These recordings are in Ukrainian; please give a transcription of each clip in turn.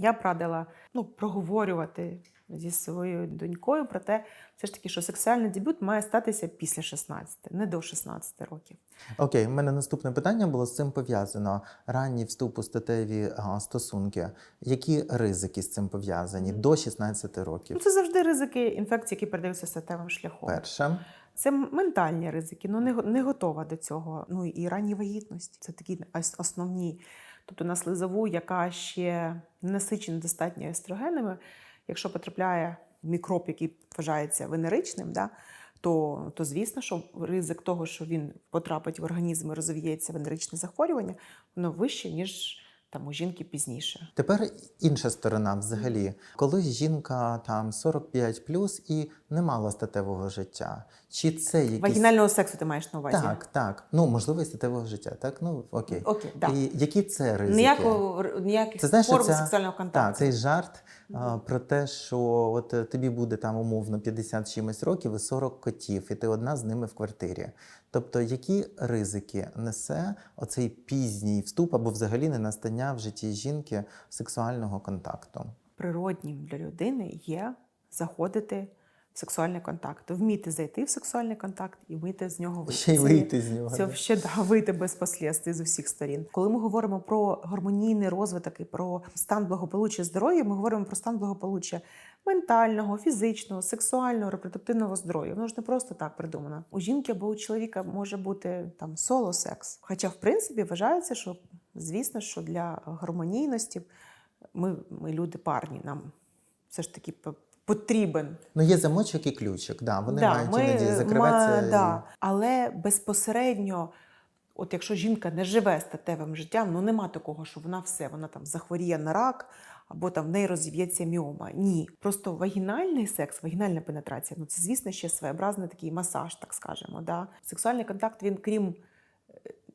Я б радила ну, проговорювати зі своєю донькою про те, все ж таки, що сексуальний дебют має статися після 16, не до 16 років. Окей, в мене наступне питання було з цим пов'язано. Ранній вступ у статеві а, стосунки. Які ризики з цим пов'язані до 16 років? Ну, це завжди ризики інфекцій, які передаються статевим шляхом. Перше. Це ментальні ризики, ну не, не готова до цього. Ну і ранні вагітності. Це такі ос- основні. Тобто на слизову, яка ще не насичена достатньо естрогенами, якщо потрапляє мікроб, який вважається венеричним, да, то, то звісно, що ризик того, що він потрапить в організм і розвіється венеричне захворювання, воно вище, ніж там у жінки пізніше. Тепер інша сторона взагалі. Коли жінка там 45 плюс і не мала статевого життя. Чи це якісь... Вагінального сексу ти маєш на увазі? Так, так. Ну, можливо, і статевого життя. Так, ну окей. Окей, да. І які це ризики? Ніякого, ніяких Це знаєш, форм це- сексуального контакту. Так, цей жарт а, про те, що от тобі буде там умовно 50 чимось років і 40 котів, і ти одна з ними в квартирі. Тобто, які ризики несе оцей пізній вступ або взагалі не настання в житті жінки сексуального контакту? природнім для людини є заходити в сексуальний контакт, вміти зайти в сексуальний контакт і вийти з нього вийти. Ще й вийти з нього. Це ще да, вийти без послідствий з усіх сторін. Коли ми говоримо про гармонійний розвиток і про стан благополуччя здоров'я, ми говоримо про стан благополуччя ментального, фізичного, сексуального, репродуктивного здоров'я. Воно ж не просто так придумано. У жінки або у чоловіка може бути там соло-секс. Хоча, в принципі, вважається, що звісно, що для гармонійності ми, ми люди парні, нам все ж таки потрібен Ну, є замочок і ключик, да, вони Да, мають ми, іноді закриватися. і- да. Але безпосередньо, от якщо жінка не живе статевим життям, ну нема такого, що вона все, вона там захворіє на рак. Або там в неї розів'ється міома. Ні. Просто вагінальний секс, вагінальна пенетрація ну це, звісно, ще своєобразний такий масаж, так скажемо. Да? Сексуальний контакт, він, крім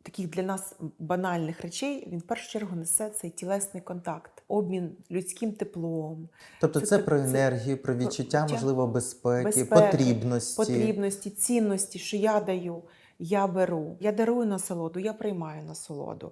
таких для нас банальних речей, він в першу чергу несе цей тілесний контакт, обмін людським теплом, Тобто Це це, про енергію, про відчуття, можливо, безпеки, безпеки, потрібності. потрібності, цінності, що я даю, я беру, я дарую насолоду, я приймаю насолоду.